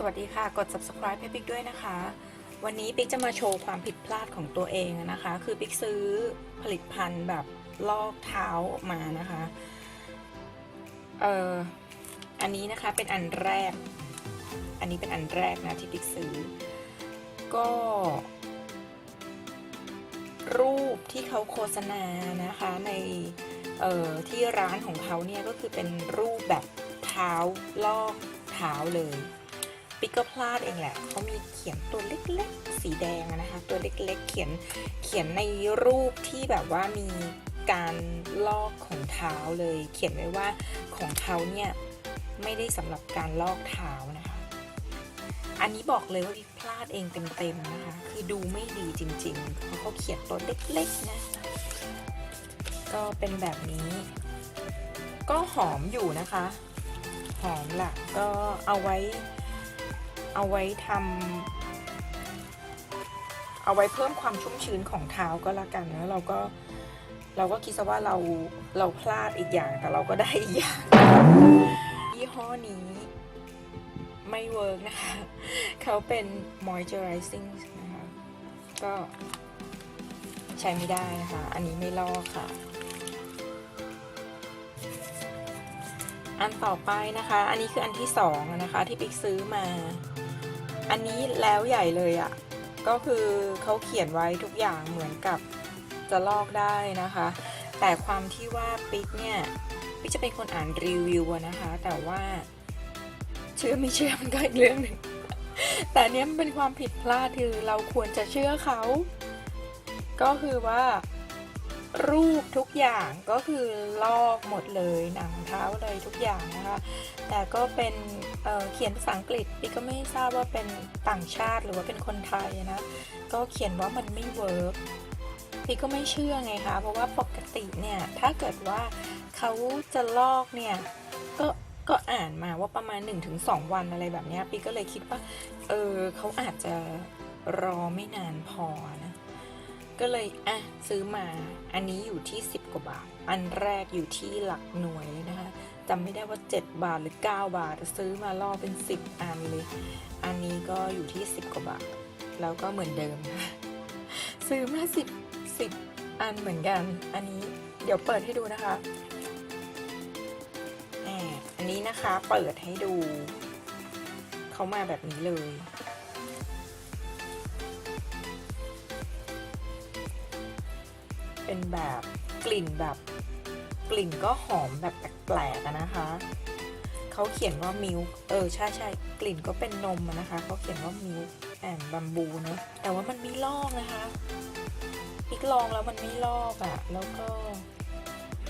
สวัสดีค่ะ กด subscribe ให้ปิ๊กด้วยนะคะ วันนี้ปิ๊กจะมาโชว์ความผิดพลาดของตัวเองนะคะ คือปิ๊กซื้อผลิตภัณฑ์แบบลอกเท้าออกมานะคะ เอ่อ อันนี้นะคะเป็นอันแรก อันนี้เป็นอันแรกนะที่ปิ๊กซื้อ ก็ รูปที่เขาโฆษณานะคะใน เอ่อ ที่ร้านของเขาเนี่ยก็คือเป็นรูปแบบเท้าลอกเท้าเลย ปิกก็พลาดเองแหละเขามีเขียนตัวเล็กๆ สีแดงนะคะ ตัวเล็กๆ เขียนเขียนในรูปที่แบบว่ามีการลอกของเท้าเลย เขียนไว้ว่าของเขาเนี่ยไม่ได้สำหรับการลอกเท้านะคะ อันนี้บอกเลยว่าพลาดเองเต็มๆนะคะ คือดูไม่ดีจริงๆเพราะเขาเขียนตัวเล็กๆนะก็เป็นแบบนี้ ก็หอมอยู่นะคะ หอมละก็เอาไว้ เอาไว้ทำเอาไว้เพิ่มความชุ่มชื้นของเท้าก็แล้วกันนะเราก็เราก็คิดซะว่าเราเราพลาดอีกอย่างแต่เราก็ได้อีกอย่างยี่ห้อนี้ไม่เวิร์กนะคะ เขาเป็น moisturizing นะคะ ก็ใช้ไม่ได้นะคะ อันนี้ไม่ลอกค่ะ อันต่อไปนะคะ อันนี้คืออันที่สองนะคะ ที่ปิ๊กซื้อมา อันนี้แล้วใหญ่เลยอะ่ะ ก็คือเขาเขียนไว้ทุกอย่างเหมือนกับจะลอกได้นะคะ แต่ความที่ว่าปิ๊กเนี่ยปิ๊กจะเป็นคนอ่านรีวิวนะคะ แต่ว่าเชื่อไม่เชื่อมันก็อีกเรื่องหนึ่งแต่เนี้ยมันเป็นความผิดพลาดคือเราควรจะเชื่อเขา ก็คือว่า รูปทุกอย่างก็คือลอกหมดเลยหนังเท้าเลยทุกอย่างนะคะ แต่ก็เป็นเเขียนภาษาอังกฤษพี่ก็ไม่ทราบว่าเป็นต่างชาติหรือว่าเป็นคนไทยนะ ก็เขียนว่ามันไม่เวิร์กพี่ก็ไม่เชื่อไงคะ เพราะว่าปกติเนี่ยถ้าเกิดว่าเขาจะลอกเนี่ยก็ก็อ่านมาว่าประมาณ 1-2 วันอะไรแบบนี้ยพี่ก็เลยคิดว่าเออเขาอาจจะรอไม่นานพอนะ ก็เลยอะซื้อมา อันนี้อยู่ที่ 10 กว่าบาท อันแรกอยู่ที่หลักหน่วยเลยนะคะจำไม่ได้ว่า 7 บาทหรือ 9 บาทซื้อมาล่อเป็น 10 อันเลย อันนี้ก็อยู่ที่ 10 กว่าบาท แล้วก็เหมือนเดิมค่ะซื้อมา 10 10 อันเหมือนกัน อันนี้เดี๋ยวเปิดให้ดูนะคะอ่าอันนี้นะคะเปิดให้ดู เขามาแบบนี้เลย เป็นแบบกลิ่นแบบ กลิ่นก็หอมแบบแปลกๆนะคะเขาเขียนว่ามิลเออใช่ใช่กลิ่นก็เป็นนมนะคะเขาเขียนว่ามิลแอนบัมบูเนอะแต่ว่ามันไม่ลอกนะคะพิกลองแล้วมันไม่ลอกอะแล้วก็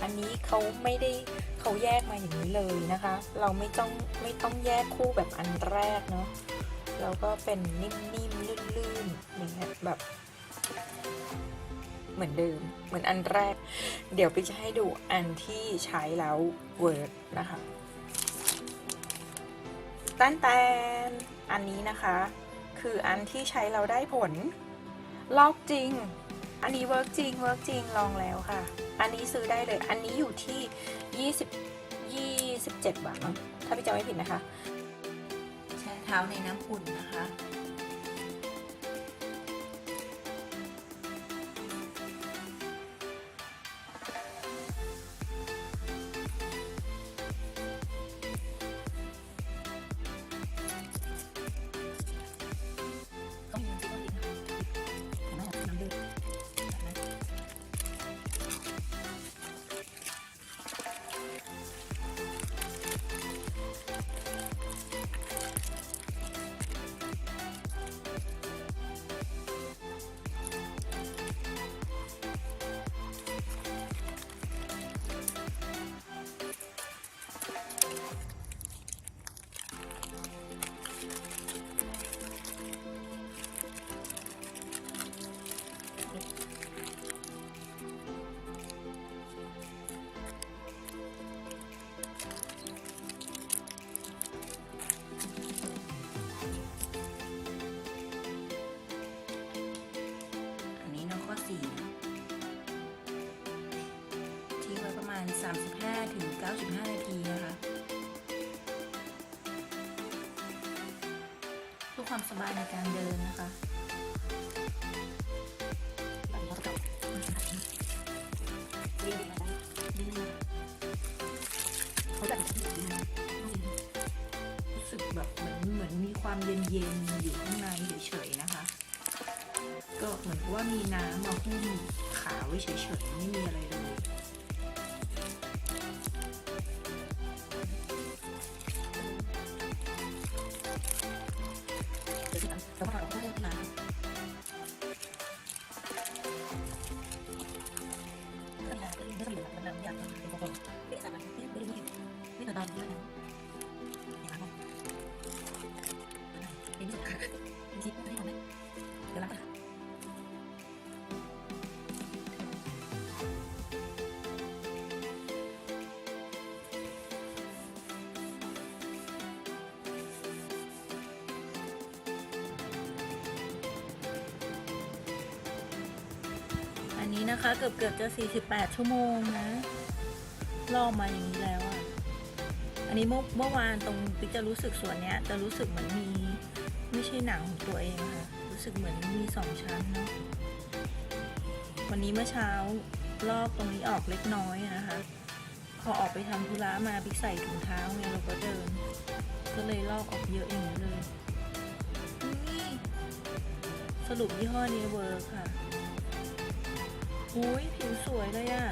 อันนี้เขาไม่ได้เขาแยกมาอย่างนี้เลยนะคะ เราไม่ต้องไม่ต้องแยกคู่แบบอันแรกเนาะแล้วก็เป็นนิ่มๆลื่นๆอย่างเงี้ยแบบ เหมือนเดิม เหมือนอันแรก เดี๋ยวไปจะให้ดูอันที่ใช้แล้วเวิร์กนะคะตั้นแตนอันนี้นะคะ คืออันที่ใช้เราได้ผล ลอกจริง อันนี้เวิร์กจริงเวิร์กจริงลองแล้วค่ะ อันนี้ซื้อได้เลย อันนี้อยู่ที่ 20 27 บาทมั้งถ้าพี่จำไม่ผิดนะคะแช่เท้าในน้ำอุ่นนะคะ 35ถึง95 นาทีนะคะความสบายในการเดินนะคะเขาแบบรู้สึกแบบเหมือนเหมือนมีความเย็นๆอยู่ข้างในเฉยๆนะคะ ก็เหมือนว่ามีน้ำมาหุ้มขาไว้เฉยๆไม่มีอะไรเลยันนี้นะคะเกือบเกือบจะ 48 ชั่วโมงนะ ลอกมาอย่างนี้แล้วอะ่ะ อันนี้เมื่อเมื่อวานตรงปิกจะรู้สึกส่วนเนี้ยจะรู้สึกเหมือนมีไม่ใช่หนังของตัวเองอะค่ะ รู้สึกเหมือนมีสองชั้นเนาะวันนี้เมื่อเช้าลอกตรงนี้ออกเล็กน้อยนะคะ พอออกไปทำธุระมาปิ๊กใส่ถุงเท้าไงเราก็เดิน ก็เลยลอกออกเยอะอย่างนี้เลยนี่สรุปยี่ห้อนี้เวิร์คค่ะอุ้ยผิวสวยเลยอะ่ะ